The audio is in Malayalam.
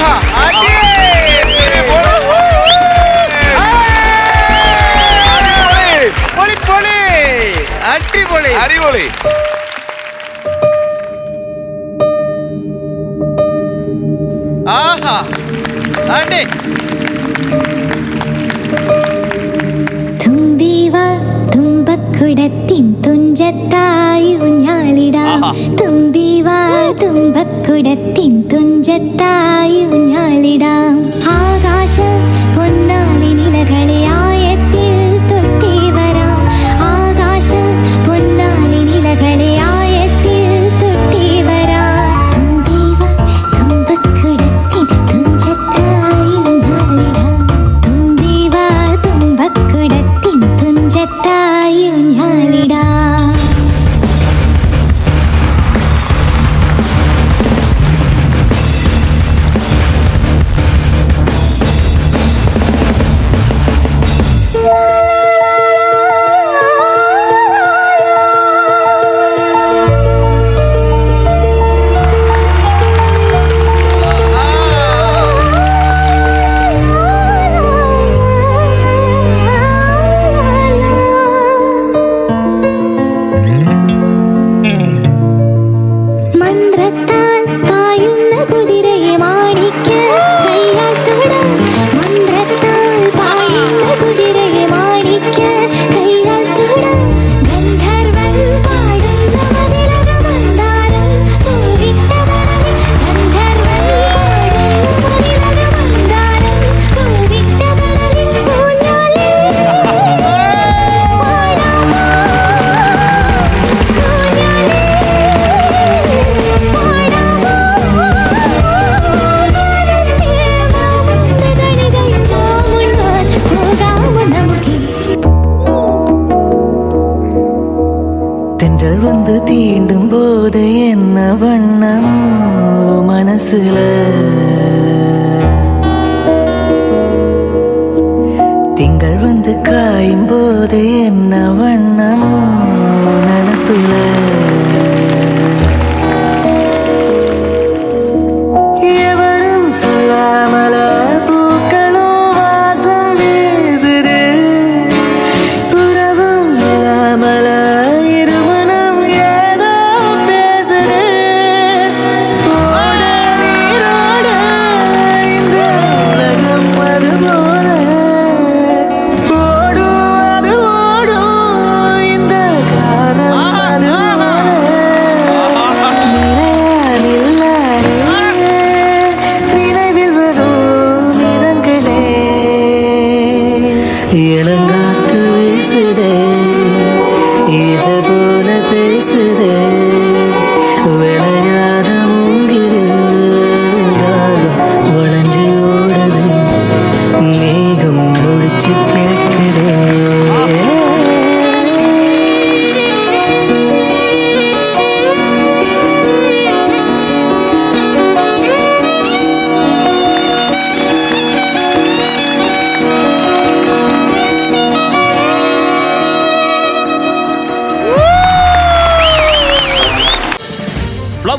ആഹാ, അടി! പൊളി പൊളി അടിപൊളി. അടിപൊളി. ആഹാ. അടി തുമ്പിവ തുമ്പക്കുടത്തിൻ തുഞ്ചത്തായി ഊഞ്ഞാലിടാം തുമ്പിവ തുമ്പക്കുടത്തിൻ തുഞ്ചത്തായി ഞാളിടാം ആകാശ പൊന്നാലി നിലകളെ கண்கள் வந்து தீண்டும் போது என்ன வண்ணமோ மனசுல? திங்கள் வந்து காயும் போது என்ன இளங்காத்து வீசுதே ஈச போல பேசுதே.